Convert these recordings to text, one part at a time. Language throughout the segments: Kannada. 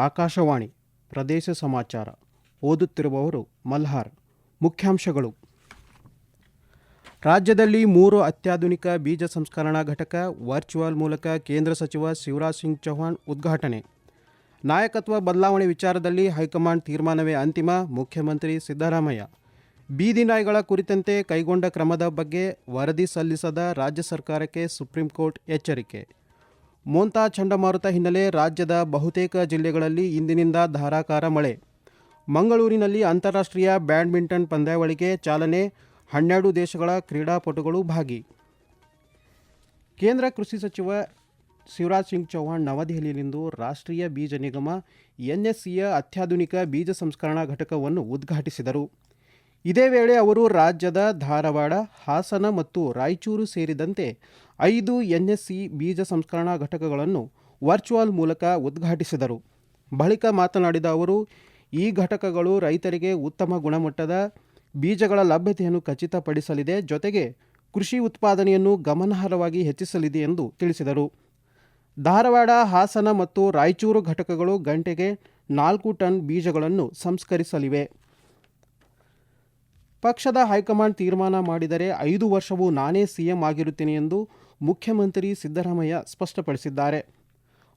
ಆಕಾಶವಾಣಿ, ಪ್ರದೇಶ ಸಮಾಚಾರ. ಓದುತ್ತಿರುವವರು ಮಲ್ಹಾರ್. ಮುಖ್ಯಾಂಶಗಳು. ರಾಜ್ಯದಲ್ಲಿ ಮೂರು ಅತ್ಯಾಧುನಿಕ ಬೀಜ ಸಂಸ್ಕರಣಾ ಘಟಕ ವರ್ಚುವಲ್ ಮೂಲಕ ಕೇಂದ್ರ ಸಚಿವ ಶಿವರಾಜ್ ಸಿಂಗ್ ಚೌಹಾಣ್ ಉದ್ಘಾಟನೆ. ನಾಯಕತ್ವ ಬದಲಾವಣೆ ವಿಚಾರದಲ್ಲಿ ಹೈಕಮಾಂಡ್ ತೀರ್ಮಾನವೇ ಅಂತಿಮ, ಮುಖ್ಯಮಂತ್ರಿ ಸಿದ್ದರಾಮಯ್ಯ. ಬೀದಿ ನಾಯಿಗಳ ಕುರಿತಂತೆ ಕೈಗೊಂಡ ಕ್ರಮದ ಬಗ್ಗೆ ವರದಿ ಸಲ್ಲಿಸದ ರಾಜ್ಯ ಸರ್ಕಾರಕ್ಕೆ ಸುಪ್ರೀಂ ಕೋರ್ಟ್ ಎಚ್ಚರಿಕೆ. ಮೋಂತಾ ಚಂಡಮಾರುತ ಹಿನ್ನೆಲೆ ರಾಜ್ಯದ ಬಹುತೇಕ ಜಿಲ್ಲೆಗಳಲ್ಲಿ ಇಂದಿನಿಂದ ಧಾರಾಕಾರ ಮಳೆ. ಮಂಗಳೂರಿನಲ್ಲಿ ಅಂತಾರಾಷ್ಟ್ರೀಯ ಬ್ಯಾಡ್ಮಿಂಟನ್ ಪಂದ್ಯಾವಳಿಗೆ ಚಾಲನೆ ಹನ್ನೆರಡು ದೇಶಗಳ ಕ್ರೀಡಾಪಟುಗಳು ಭಾಗಿ. ಕೇಂದ್ರ ಕೃಷಿ ಸಚಿವ ಶಿವರಾಜ್ ಸಿಂಗ್ ಚೌಹಾಣ್ ನವದೆಹಲಿಯಲ್ಲಿಂದು ರಾಷ್ಟ್ರೀಯ ಬೀಜ ನಿಗಮ ಎನ್ಎಸ್ಸಿಯ ಅತ್ಯಾಧುನಿಕ ಬೀಜ ಸಂಸ್ಕರಣಾ ಘಟಕವನ್ನು ಉದ್ಘಾಟಿಸಿದರು. ಇದೇ ವೇಳೆ ಅವರು ರಾಜ್ಯದ ಧಾರವಾಡ, ಹಾಸನ ಮತ್ತು ರಾಯಚೂರು ಸೇರಿದಂತೆ ಐದು ಎನ್ಎಸ್ಸಿ ಬೀಜ ಸಂಸ್ಕರಣಾ ಘಟಕಗಳನ್ನು ವರ್ಚುವಲ್ ಮೂಲಕ ಉದ್ಘಾಟಿಸಿದರು. ಬಳಿಕ ಮಾತನಾಡಿದ ಅವರು, ಈ ಘಟಕಗಳು ರೈತರಿಗೆ ಉತ್ತಮ ಗುಣಮಟ್ಟದ ಬೀಜಗಳ ಲಭ್ಯತೆಯನ್ನು ಖಚಿತಪಡಿಸಲಿದೆ, ಜೊತೆಗೆ ಕೃಷಿ ಉತ್ಪಾದನೆಯನ್ನು ಗಮನಾರ್ಹವಾಗಿ ಹೆಚ್ಚಿಸಲಿದೆ ಎಂದು ತಿಳಿಸಿದರು. ಧಾರವಾಡ, ಹಾಸನ ಮತ್ತು ರಾಯಚೂರು ಘಟಕಗಳು ಗಂಟೆಗೆ ನಾಲ್ಕು ಟನ್ ಬೀಜಗಳನ್ನು ಸಂಸ್ಕರಿಸಲಿವೆ. ಪಕ್ಷದ ಹೈಕಮಾಂಡ್ ತೀರ್ಮಾನ ಮಾಡಿದರೆ ಐದು ವರ್ಷವೂ ನಾನೇ ಸಿಎಂ ಆಗಿರುತ್ತೇನೆ ಎಂದು ಮುಖ್ಯಮಂತ್ರಿ ಸಿದ್ದರಾಮಯ್ಯ ಸ್ಪಷ್ಟಪಡಿಸಿದ್ದಾರೆ.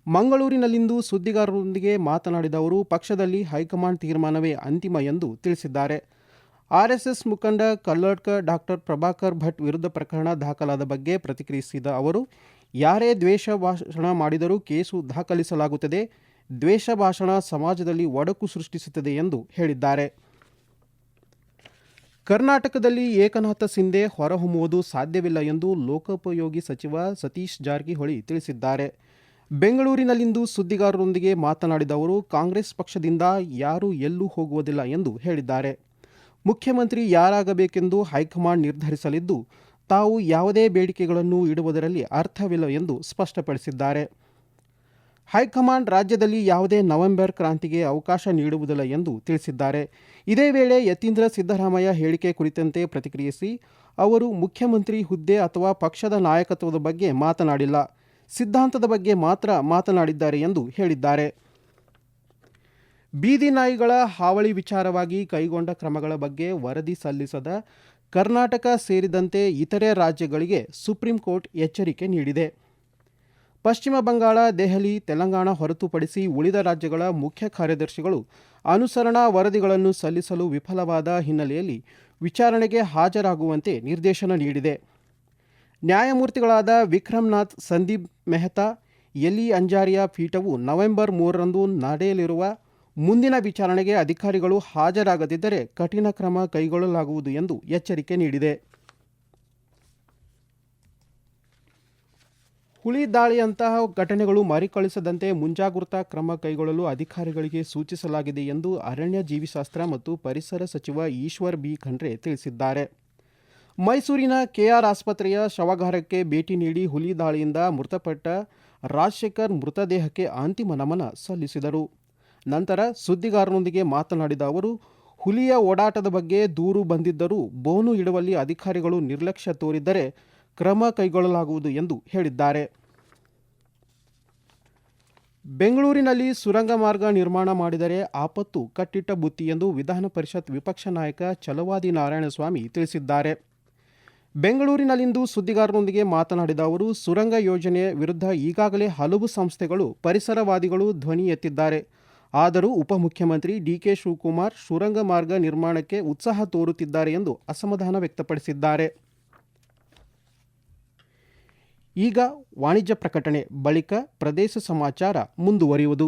ಮಂಗಳೂರಿನಲ್ಲಿಂದು ಸುದ್ದಿಗಾರರೊಂದಿಗೆ ಮಾತನಾಡಿದ ಅವರು, ಪಕ್ಷದಲ್ಲಿ ಹೈಕಮಾಂಡ್ ತೀರ್ಮಾನವೇ ಅಂತಿಮ ಎಂದು ತಿಳಿಸಿದ್ದಾರೆ. ಆರ್ಎಸ್ಎಸ್ ಮುಖಂಡ ಕಲ್ಲಡ್ಕ ಡಾಕ್ಟರ್ ಪ್ರಭಾಕರ್ ಭಟ್ ವಿರುದ್ಧ ಪ್ರಕರಣ ದಾಖಲಾದ ಬಗ್ಗೆ ಪ್ರತಿಕ್ರಿಯಿಸಿದ ಅವರು, ಯಾರೇ ದ್ವೇಷ ಭಾಷಣ ಮಾಡಿದರೂ ಕೇಸು ದಾಖಲಿಸಲಾಗುತ್ತದೆ. ದ್ವೇಷ ಭಾಷಣ ಸಮಾಜದಲ್ಲಿ ಒಡಕು ಸೃಷ್ಟಿಸುತ್ತದೆ ಎಂದು ಹೇಳಿದ್ದಾರೆ. ಕರ್ನಾಟಕದಲ್ಲಿ ಏಕನಾಥ ಸಿಂಧೆ ಹೊರಹೊಮ್ಮುವುದು ಸಾಧ್ಯವಿಲ್ಲ ಎಂದು ಲೋಕೋಪಯೋಗಿ ಸಚಿವ ಸತೀಶ್ ಜಾರಕಿಹೊಳಿ ತಿಳಿಸಿದ್ದಾರೆ. ಬೆಂಗಳೂರಿನಲ್ಲಿಂದು ಸುದ್ದಿಗಾರರೊಂದಿಗೆ ಮಾತನಾಡಿದ ಅವರು, ಕಾಂಗ್ರೆಸ್ ಪಕ್ಷದಿಂದ ಯಾರೂ ಎಲ್ಲೂ ಹೋಗುವುದಿಲ್ಲ ಎಂದು ಹೇಳಿದ್ದಾರೆ. ಮುಖ್ಯಮಂತ್ರಿ ಯಾರಾಗಬೇಕೆಂದು ಹೈಕಮಾಂಡ್ ನಿರ್ಧರಿಸಲಿದ್ದು, ತಾವು ಯಾವುದೇ ಬೇಡಿಕೆಗಳನ್ನು ಇಡುವುದರಲ್ಲಿ ಅರ್ಥವಿಲ್ಲ ಎಂದು ಸ್ಪಷ್ಟಪಡಿಸಿದ್ದಾರೆ. ಹೈಕಮಾಂಡ್ ರಾಜ್ಯದಲ್ಲಿ ಯಾವುದೇ ನವೆಂಬರ್ ಕ್ರಾಂತಿಗೆ ಅವಕಾಶ ನೀಡುವುದಿಲ್ಲ ಎಂದು ತಿಳಿಸಿದ್ದಾರೆ. ಇದೇ ವೇಳೆ ಯತೀಂದ್ರ ಸಿದ್ದರಾಮಯ್ಯ ಹೇಳಿಕೆ ಕುರಿತಂತೆ ಪ್ರತಿಕ್ರಿಯಿಸಿ ಅವರು ಮುಖ್ಯಮಂತ್ರಿ ಹುದ್ದೆ ಅಥವಾ ಪಕ್ಷದ ನಾಯಕತ್ವದ ಬಗ್ಗೆ ಮಾತನಾಡಿಲ್ಲ. ಸಿದ್ಧಾಂತದ ಬಗ್ಗೆ ಮಾತ್ರ ಮಾತನಾಡಿದ್ದಾರೆ ಎಂದು ಹೇಳಿದ್ದಾರೆ. ಬೀದಿ ನಾಯಿಗಳ ಹಾವಳಿ ವಿಚಾರವಾಗಿ ಕೈಗೊಂಡ ಕ್ರಮಗಳ ಬಗ್ಗೆ ವರದಿ ಸಲ್ಲಿಸದ ಕರ್ನಾಟಕ ಸೇರಿದಂತೆ ಇತರೆ ರಾಜ್ಯಗಳಿಗೆ ಸುಪ್ರೀಂ ಕೋರ್ಟ್ ಎಚ್ಚರಿಕೆ ನೀಡಿದೆ. ಪಶ್ಚಿಮ ಬಂಗಾಳ, ದೆಹಲಿ, ತೆಲಂಗಾಣ ಹೊರತುಪಡಿಸಿ ಉಳಿದ ರಾಜ್ಯಗಳ ಮುಖ್ಯ ಕಾರ್ಯದರ್ಶಿಗಳು ಅನುಸರಣಾ ವರದಿಗಳನ್ನು ಸಲ್ಲಿಸಲು ವಿಫಲವಾದ ಹಿನ್ನೆಲೆಯಲ್ಲಿ ವಿಚಾರಣೆಗೆ ಹಾಜರಾಗುವಂತೆ ನಿರ್ದೇಶನ ನೀಡಿದೆ. ನ್ಯಾಯಮೂರ್ತಿಗಳಾದ ವಿಕ್ರಮ್ನಾಥ್, ಸಂದೀಪ್ ಮೆಹ್ತಾ ಎಲಿ ಅಂಜಾರಿಯಾ ಪೀಠವು ನವೆಂಬರ್ ಮೂರರಂದು ನಡೆಯಲಿರುವ ಮುಂದಿನ ವಿಚಾರಣೆಗೆ ಅಧಿಕಾರಿಗಳು ಹಾಜರಾಗದಿದ್ದರೆ ಕಠಿಣ ಕ್ರಮ ಕೈಗೊಳ್ಳಲಾಗುವುದು ಎಂದು ಎಚ್ಚರಿಕೆ ನೀಡಿದೆ. ಹುಲಿ ದಾಳಿಯಂತಹ ಘಟನೆಗಳು ಮರುಕಳಿಸದಂತೆ ಮುಂಜಾಗ್ರತಾ ಕ್ರಮ ಕೈಗೊಳ್ಳಲು ಅಧಿಕಾರಿಗಳಿಗೆ ಸೂಚಿಸಲಾಗಿದೆ ಎಂದು ಅರಣ್ಯ ಜೀವಿಶಾಸ್ತ್ರ ಮತ್ತು ಪರಿಸರ ಸಚಿವ ಈಶ್ವರ್ ಬಿ. ಖಂಡ್ರೆ ತಿಳಿಸಿದ್ದಾರೆ. ಮೈಸೂರಿನ ಕೆಆರ್ ಆಸ್ಪತ್ರೆಯ ಶವಾಗಾರಕ್ಕೆ ಭೇಟಿ ನೀಡಿ ಹುಲಿ ದಾಳಿಯಿಂದ ಮೃತಪಟ್ಟ ರಾಜಶೇಖರ್ ಮೃತದೇಹಕ್ಕೆ ಅಂತಿಮ ನಮನ ಸಲ್ಲಿಸಿದರು. ನಂತರ ಸುದ್ದಿಗಾರರೊಂದಿಗೆ ಮಾತನಾಡಿದ ಅವರು, ಹುಲಿಯ ಓಡಾಟದ ಬಗ್ಗೆ ದೂರು ಬಂದಿದ್ದರೂ ಬೋನು ಇಡುವಲ್ಲಿ ಅಧಿಕಾರಿಗಳು ನಿರ್ಲಕ್ಷ್ಯ ತೋರಿದ್ದರೆ ಕ್ರಮ ಕೈಗೊಳ್ಳಲಾಗುವುದು ಎಂದು ಹೇಳಿದ್ದಾರೆ. ಬೆಂಗಳೂರಿನಲ್ಲಿ ಸುರಂಗ ಮಾರ್ಗ ನಿರ್ಮಾಣ ಮಾಡಿದರೆ ಆಪತ್ತು ಕಟ್ಟಿಟ್ಟ ಬುತ್ತಿ ಎಂದು ವಿಧಾನ ಪರಿಷತ್ ವಿಪಕ್ಷ ನಾಯಕ ಚಲವಾದಿ ನಾರಾಯಣಸ್ವಾಮಿ ತಿಳಿಸಿದ್ದಾರೆ. ಬೆಂಗಳೂರಿನಲ್ಲಿಂದು ಸುದ್ದಿಗಾರರೊಂದಿಗೆ ಮಾತನಾಡಿದ ಅವರು, ಸುರಂಗ ಯೋಜನೆ ವಿರುದ್ಧ ಈಗಾಗಲೇ ಹಲವು ಸಂಸ್ಥೆಗಳು ಪರಿಸರವಾದಿಗಳು ಧ್ವನಿ ಎತ್ತಿದ್ದಾರೆ. ಆದರೂ ಉಪಮುಖ್ಯಮಂತ್ರಿ ಡಿಕೆ ಶಿವಕುಮಾರ್ ಸುರಂಗ ಮಾರ್ಗ ನಿರ್ಮಾಣಕ್ಕೆ ಉತ್ಸಾಹ ತೋರುತ್ತಿದ್ದಾರೆ ಎಂದು ಅಸಮಾಧಾನ ವ್ಯಕ್ತಪಡಿಸಿದ್ದಾರೆ. ಈಗ ವಾಣಿಜ್ಯ ಪ್ರಕಟಣೆ ಬಳಿಕ ಪ್ರದೇಶ ಸಮಾಚಾರ ಮುಂದುವರಿಯುವುದು.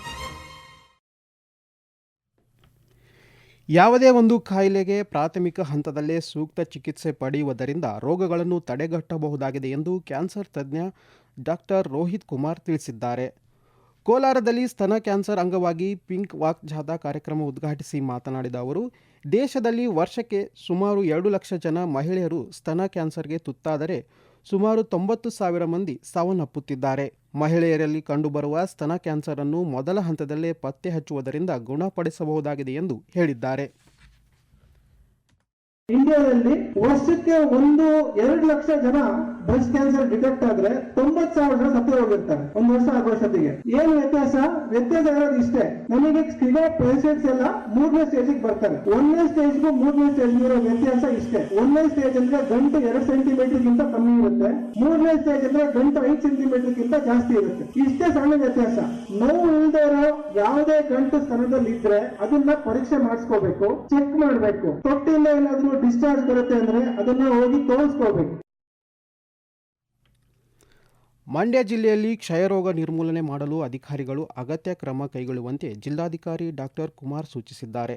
ಯಾವುದೇ ಒಂದು ಕಾಯಿಲೆಗೆ ಪ್ರಾಥಮಿಕ ಹಂತದಲ್ಲೇ ಸೂಕ್ತ ಚಿಕಿತ್ಸೆ ಪಡೆಯುವುದರಿಂದ ರೋಗಗಳನ್ನು ತಡೆಗಟ್ಟಬಹುದಾಗಿದೆ ಎಂದು ಕ್ಯಾನ್ಸರ್ ತಜ್ಞ ಡಾಕ್ಟರ್ ರೋಹಿತ್ ಕುಮಾರ್ ತಿಳಿಸಿದ್ದಾರೆ. ಕೋಲಾರದಲ್ಲಿ ಸ್ತನ ಕ್ಯಾನ್ಸರ್ ಅಂಗವಾಗಿ ಪಿಂಕ್ ವಾಕ್ ಜಾಥಾ ಕಾರ್ಯಕ್ರಮ ಉದ್ಘಾಟಿಸಿ ಮಾತನಾಡಿದ ಅವರು, ದೇಶದಲ್ಲಿ ವರ್ಷಕ್ಕೆ ಸುಮಾರು ಎರಡು ಲಕ್ಷ ಜನ ಮಹಿಳೆಯರು ಸ್ತನ ಕ್ಯಾನ್ಸರ್ಗೆ ತುತ್ತಾದರೆ ಸುಮಾರು ತೊಂಬತ್ತು ಸಾವಿರ ಮಂದಿ ಸಾವನ್ನಪ್ಪುತ್ತಿದ್ದಾರೆ. ಮಹಿಳೆಯರಲ್ಲಿ ಕಂಡುಬರುವ ಸ್ತನ ಕ್ಯಾನ್ಸರ್ ಅನ್ನು ಮೊದಲ ಹಂತದಲ್ಲೇ ಪತ್ತೆ ಹಚ್ಚುವುದರಿಂದ ಗುಣಪಡಿಸಬಹುದಾಗಿದೆ ಎಂದು ಹೇಳಿದ್ದಾರೆ. ಇಂಡಿಯಾದಲ್ಲಿ ವರ್ಷಕ್ಕೆ ಒಂದು ಎರಡು ಲಕ್ಷ ಜನ ಬ್ರೆಸ್ಟ್ ಕ್ಯಾನ್ಸರ್ ಡಿಟೆಕ್ಟ್ ಆದ್ರೆ ತೊಂಬತ್ ಸಾವಿರ ಜನ ಸತ್ತು ಹೋಗಿರ್ತಾರೆ. ಒಂದು ವರ್ಷ ಆಗ ವರ್ಷದಿಗೆ ಏನು ವ್ಯತ್ಯಾಸ? ವ್ಯತ್ಯಾಸ ಇರೋದು ಇಷ್ಟೇ. ನಮಗೆ ಸಿಗೋ ಪೇಷಂಟ್ಸ್ ಎಲ್ಲ ಮೂರನೇ ಸ್ಟೇಜ್ ಬರ್ತಾರೆ. ಒಂದನೇ ಸ್ಟೇಜ್ಗೂ ಮೂರನೇ ಸ್ಟೇಜ್ ಇರೋ ವ್ಯತ್ಯಾಸ ಇಷ್ಟೇ. ಒಂದನೇ ಸ್ಟೇಜ್ ಅಂದ್ರೆ ಗಂಟು ಎರಡು ಸೆಂಟಿಮೀಟರ್ ಗಿಂತ ಕಮ್ಮಿ ಇರುತ್ತೆ. ಮೂರನೇ ಸ್ಟೇಜ್ ಅಂದ್ರೆ ಗಂಟು ಐದು ಸೆಂಟಿಮೀಟರ್ ಗಿಂತ ಜಾಸ್ತಿ ಇರುತ್ತೆ. ಇಷ್ಟೇ ಸಣ್ಣ ವ್ಯತ್ಯಾಸ. ನೋವು ಇಲ್ಲದೆ ಯಾವುದೇ ಗಂಟು ಸ್ತನದಲ್ಲಿ ಇದ್ರೆ ಅದನ್ನ ಪರೀಕ್ಷೆ ಮಾಡಿಸ್ಕೋಬೇಕು ಚೆಕ್ ಮಾಡಬೇಕು. ತೊಟ್ಟಿಂದ ಏನಾದ್ರೂ ಡಿಸ್ಚಾರ್ಜ್ ಬರುತ್ತೆ ಅಂದ್ರೆ ಅದನ್ನ ಹೋಗಿ ತೋರಿಸ್ಕೋಬೇಕು. ಮಂಡ್ಯ ಜಿಲ್ಲೆಯಲ್ಲಿ ಕ್ಷಯರೋಗ ನಿರ್ಮೂಲನೆ ಮಾಡಲು ಅಧಿಕಾರಿಗಳು ಅಗತ್ಯ ಕ್ರಮ ಕೈಗೊಳ್ಳುವಂತೆ ಜಿಲ್ಲಾಧಿಕಾರಿ ಡಾಕ್ಟರ್ ಕುಮಾರ್ ಸೂಚಿಸಿದ್ದಾರೆ.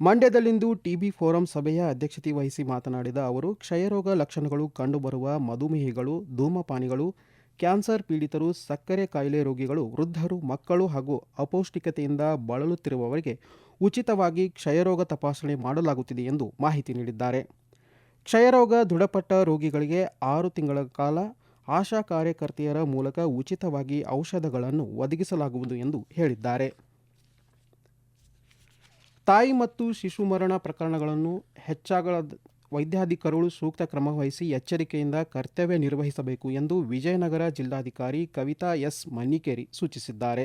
ಮಂಡ್ಯದಲ್ಲಿಂದು ಟಿಬಿ ಫೋರಂ ಸಭೆಯ ಅಧ್ಯಕ್ಷತೆ ವಹಿಸಿ ಮಾತನಾಡಿದ ಅವರು, ಕ್ಷಯರೋಗ ಲಕ್ಷಣಗಳು ಕಂಡುಬರುವ ಮಧುಮೇಹಿಗಳು, ಧೂಮಪಾನಿಗಳು, ಕ್ಯಾನ್ಸರ್ ಪೀಡಿತರು, ಸಕ್ಕರೆ ಕಾಯಿಲೆ ರೋಗಿಗಳು, ವೃದ್ಧರು, ಮಕ್ಕಳು ಹಾಗೂ ಅಪೌಷ್ಟಿಕತೆಯಿಂದ ಬಳಲುತ್ತಿರುವವರಿಗೆ ಉಚಿತವಾಗಿ ಕ್ಷಯರೋಗ ತಪಾಸಣೆ ಮಾಡಲಾಗುತ್ತಿದೆ ಎಂದು ಮಾಹಿತಿ ನೀಡಿದ್ದಾರೆ. ಕ್ಷಯರೋಗ ದೃಢಪಟ್ಟ ರೋಗಿಗಳಿಗೆ ಆರು ತಿಂಗಳ ಕಾಲ ಆಶಾ ಕಾರ್ಯಕರ್ತೆಯರ ಮೂಲಕ ಉಚಿತವಾಗಿ ಔಷಧಗಳನ್ನು ಒದಗಿಸಲಾಗುವುದು ಎಂದು ಹೇಳಿದ್ದಾರೆ. ತಾಯಿ ಮತ್ತು ಶಿಶು ಮರಣ ಪ್ರಕರಣಗಳನ್ನು ಹೆಚ್ಚಾಗಲ ವೈದ್ಯಾಧಿಕಾರಿಗಳು ಸೂಕ್ತ ಕ್ರಮ ವಹಿಸಿ ಎಚ್ಚರಿಕೆಯಿಂದ ಕರ್ತವ್ಯ ನಿರ್ವಹಿಸಬೇಕು ಎಂದು ವಿಜಯನಗರ ಜಿಲ್ಲಾಧಿಕಾರಿ ಕವಿತಾ ಎಸ್ ಮನ್ನಿಕೇರಿ ಸೂಚಿಸಿದ್ದಾರೆ.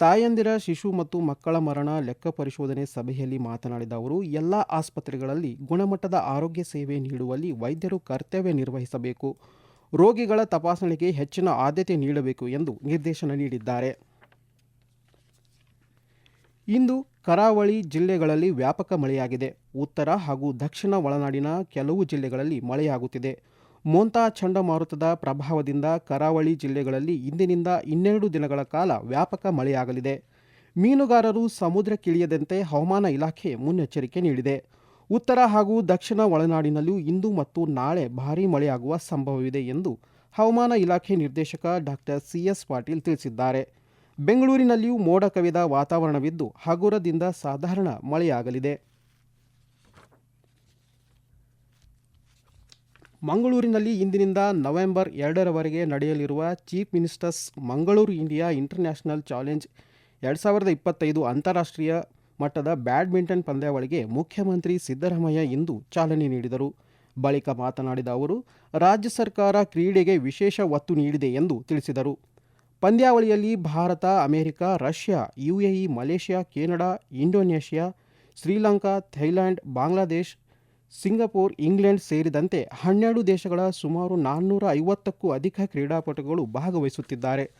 ತಾಯಂದಿರ, ಶಿಶು ಮತ್ತು ಮಕ್ಕಳ ಮರಣ ಲೆಕ್ಕ ಪರಿಶೋಧನೆ ಸಭೆಯಲ್ಲಿ ಮಾತನಾಡಿದ ಅವರು, ಎಲ್ಲ ಆಸ್ಪತ್ರೆಗಳಲ್ಲಿ ಗುಣಮಟ್ಟದ ಆರೋಗ್ಯ ಸೇವೆ ನೀಡುವಲ್ಲಿ ವೈದ್ಯರು ಕರ್ತವ್ಯ ನಿರ್ವಹಿಸಬೇಕು. ರೋಗಿಗಳ ತಪಾಸಣೆಗೆ ಹೆಚ್ಚಿನ ಆದ್ಯತೆ ನೀಡಬೇಕು ಎಂದು ನಿರ್ದೇಶನ ನೀಡಿದ್ದಾರೆ. ಇಂದು ಕರಾವಳಿ ಜಿಲ್ಲೆಗಳಲ್ಲಿ ವ್ಯಾಪಕ ಮಳೆಯಾಗಿದೆ. ಉತ್ತರ ಹಾಗೂ ದಕ್ಷಿಣ ಒಳನಾಡಿನ ಕೆಲವು ಜಿಲ್ಲೆಗಳಲ್ಲಿ ಮಳೆಯಾಗುತ್ತಿದೆ. ಮೋಂತಾ ಚಂಡಮಾರುತದ ಪ್ರಭಾವದಿಂದ ಕರಾವಳಿ ಜಿಲ್ಲೆಗಳಲ್ಲಿ ಇಂದಿನಿಂದ ಇನ್ನೆರಡು ದಿನಗಳ ಕಾಲ ವ್ಯಾಪಕ ಮಳೆಯಾಗಲಿದೆ. ಮೀನುಗಾರರು ಸಮುದ್ರಕ್ಕಿಳಿಯದಂತೆ ಹವಾಮಾನ ಇಲಾಖೆ ಮುನ್ನೆಚ್ಚರಿಕೆ ನೀಡಿದೆ. ಉತ್ತರ ಹಾಗೂ ದಕ್ಷಿಣ ಒಳನಾಡಿನಲ್ಲೂ ಇಂದು ಮತ್ತು ನಾಳೆ ಭಾರೀ ಮಳೆಯಾಗುವ ಸಂಭವವಿದೆ ಎಂದು ಹವಾಮಾನ ಇಲಾಖೆ ನಿರ್ದೇಶಕ ಡಾಕ್ಟರ್ ಸಿಎಸ್ ಪಾಟೀಲ್ ತಿಳಿಸಿದ್ದಾರೆ. ಬೆಂಗಳೂರಿನಲ್ಲಿಯೂ ಮೋಡ ಕವಿದ ವಾತಾವರಣವಿದ್ದು ಹಗುರದಿಂದ ಸಾಧಾರಣ ಮಳೆಯಾಗಲಿದೆ. ಮಂಗಳೂರಿನಲ್ಲಿ ಇಂದಿನಿಂದ ನವೆಂಬರ್ ಎರಡರವರೆಗೆ ನಡೆಯಲಿರುವ chief ministers Mangaluru India international challenge ಎರಡು ಸಾವಿರದ ಇಪ್ಪತ್ತೈದು ಅಂತಾರಾಷ್ಟ್ರೀಯ ಮಟ್ಟದ ಬ್ಯಾಡ್ಮಿಂಟನ್ ಪಂದ್ಯಾವಳಿಗೆ ಮುಖ್ಯಮಂತ್ರಿ ಸಿದ್ದರಾಮಯ್ಯ ಇಂದು ಚಾಲನೆ ನೀಡಿದರು. ಬಳಿಕ ಮಾತನಾಡಿದ ಅವರು, ರಾಜ್ಯ ಸರ್ಕಾರ ಕ್ರೀಡೆಗೆ ವಿಶೇಷ ಒತ್ತು ನೀಡಿದೆ ಎಂದು ತಿಳಿಸಿದರು. ಪಂದ್ಯಾವಳಿಯಲ್ಲಿ Bharat, America, Russia, UAE, Malaysia, Canada, Indonesia, Sri Lanka, Thailand, Bangladesh, Singapore, England ಸೇರಿದಂತೆ ಹನ್ನೆರಡು ದೇಶಗಳ ಸುಮಾರು ನಾನ್ನೂರ ಐವತ್ತಕ್ಕೂ ಅಧಿಕ ಕ್ರೀಡಾಪಟುಗಳು ಭಾಗವಹಿಸುತ್ತಿದ್ದಾರೆ.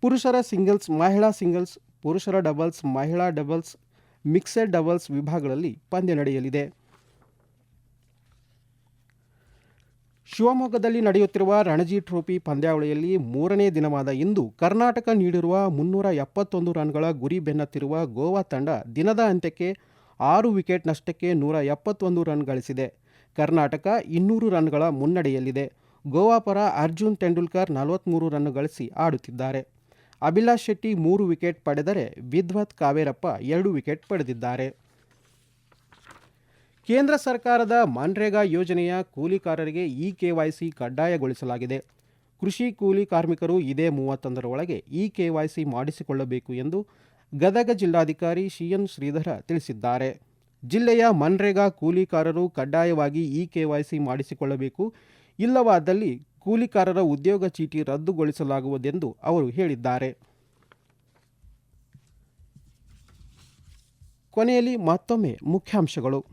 ಪುರುಷರ ಸಿಂಗಲ್ಸ್, ಮಹಿಳಾ ಸಿಂಗಲ್ಸ್, ಪುರುಷರ ಡಬಲ್ಸ್, ಮಹಿಳಾ ಡಬಲ್ಸ್ ಮಿಕ್ಸೆಡ್ ಡಬಲ್ಸ್ ವಿಭಾಗಗಳಲ್ಲಿ ಪಂದ್ಯ ನಡೆಯಲಿದೆ. ಶಿವಮೊಗ್ಗದಲ್ಲಿ ನಡೆಯುತ್ತಿರುವ ರಣಜಿ ಟ್ರೋಫಿ ಪಂದ್ಯಾವಳಿಯಲ್ಲಿ ಮೂರನೇ ದಿನವಾದ ಇಂದು ಕರ್ನಾಟಕ ನೀಡಿರುವ ಮುನ್ನೂರ ಎಪ್ಪತ್ತೊಂದು ರನ್ಗಳ ಗುರಿ ಬೆನ್ನತ್ತಿರುವ ಗೋವಾ ತಂಡ ದಿನದ ಅಂತ್ಯಕ್ಕೆ ಆರು ವಿಕೆಟ್ ನಷ್ಟಕ್ಕೆ ನೂರ ಎಪ್ಪತ್ತೊಂದು ರನ್ ಗಳಿಸಿದೆ. ಕರ್ನಾಟಕ ಇನ್ನೂರು ರನ್ಗಳ ಮುನ್ನಡೆಯಲ್ಲಿದೆ. ಗೋವಾ ಪರ ಅರ್ಜುನ್ ತೆಂಡೂಲ್ಕರ್ ನಲವತ್ತ್ಮೂರು ರನ್ ಗಳಿಸಿ ಆಡುತ್ತಿದ್ದಾರೆ. ಅಭಿಲಾಷ್ ಶೆಟ್ಟಿ ಮೂರು ವಿಕೆಟ್ ಪಡೆದರೆ ವಿದ್ವತ್ ಕಾವೇರಪ್ಪ ಎರಡು ವಿಕೆಟ್ ಪಡೆದಿದ್ದಾರೆ. ಕೇಂದ್ರ ಸರ್ಕಾರದ ಮನ್ರೇಗಾ ಯೋಜನೆಯ ಕೂಲಿಕಾರರಿಗೆ ಇ ಕೆವೈಸಿ ಕಡ್ಡಾಯಗೊಳಿಸಲಾಗಿದೆ. ಕೃಷಿ ಕೂಲಿ ಕಾರ್ಮಿಕರು ಇದೇ ಮೂವತ್ತೊಂದರೊಳಗೆ ಇ ಕೆವೈಸಿ ಮಾಡಿಸಿಕೊಳ್ಳಬೇಕು ಎಂದು ಗದಗ ಜಿಲ್ಲಾಧಿಕಾರಿ ಸಿಎನ್ ಶ್ರೀಧರ ತಿಳಿಸಿದ್ದಾರೆ. ಜಿಲ್ಲೆಯ ಮನ್ರೇಗಾ ಕೂಲಿಕಾರರು ಕಡ್ಡಾಯವಾಗಿ ಇ ಕೆವೈಸಿ ಮಾಡಿಸಿಕೊಳ್ಳಬೇಕು. ಇಲ್ಲವಾದಲ್ಲಿ ಕೂಲಿಕಾರರ ಉದ್ಯೋಗ ಚೀಟಿ ರದ್ದುಗೊಳಿಸಲಾಗುವುದೆಂದು ಅವರು ಹೇಳಿದ್ದಾರೆ. ಕೊನೆಯಲ್ಲಿ ಮತ್ತೊಮ್ಮೆ ಮುಖ್ಯಾಂಶಗಳು.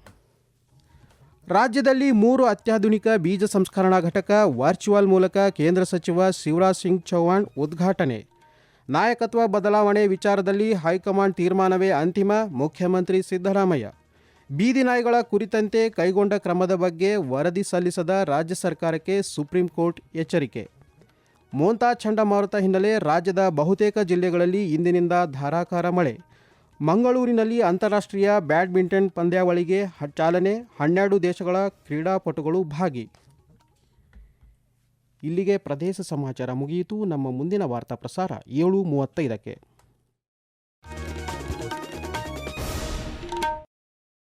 ರಾಜ್ಯದಲ್ಲಿ ಮೂರು ಅತ್ಯಾಧುನಿಕ ಬೀಜ ಸಂಸ್ಕರಣಾ ಘಟಕ ವರ್ಚುವಲ್ ಮೂಲಕ ಕೇಂದ್ರ ಸಚಿವ ಶಿವರಾಜ್ ಸಿಂಗ್ ಚೌಹಾಣ್ ಉದ್ಘಾಟನೆ. ನಾಯಕತ್ವ ಬದಲಾವಣೆ ವಿಚಾರದಲ್ಲಿ ಹೈಕಮಾಂಡ್ ತೀರ್ಮಾನವೇ ಅಂತಿಮ, ಮುಖ್ಯಮಂತ್ರಿ ಸಿದ್ದರಾಮಯ್ಯ. ಬೀದಿ ನಾಯಿಗಳ ಕುರಿತಂತೆ ಕೈಗೊಂಡ ಕ್ರಮದ ಬಗ್ಗೆ ವರದಿ ಸಲ್ಲಿಸದ ರಾಜ್ಯ ಸರ್ಕಾರಕ್ಕೆ ಸುಪ್ರೀಂ ಕೋರ್ಟ್ ಎಚ್ಚರಿಕೆ. ಮೋಂತಾ ಚಂಡಮಾರುತ ಹಿನ್ನೆಲೆ ರಾಜ್ಯದ ಬಹುತೇಕ ಜಿಲ್ಲೆಗಳಲ್ಲಿ ಇಂದಿನಿಂದ ಧಾರಾಕಾರ ಮಳೆ. ಮಂಗಳೂರಿನಲ್ಲಿ ಅಂತಾರಾಷ್ಟ್ರೀಯ ಬ್ಯಾಡ್ಮಿಂಟನ್ ಪಂದ್ಯಾವಳಿಗೆ ಚಾಲನೆ ಹನ್ನೆರಡು ದೇಶಗಳ ಕ್ರೀಡಾಪಟುಗಳು ಭಾಗಿ. ಇಲ್ಲಿಗೆ ಪ್ರದೇಶ ಸಮಾಚಾರ ಮುಗಿಯಿತು. ನಮ್ಮ ಮುಂದಿನ ವಾರ್ತಾ ಪ್ರಸಾರ ಏಳು ಮೂವತ್ತೈದಕ್ಕೆ.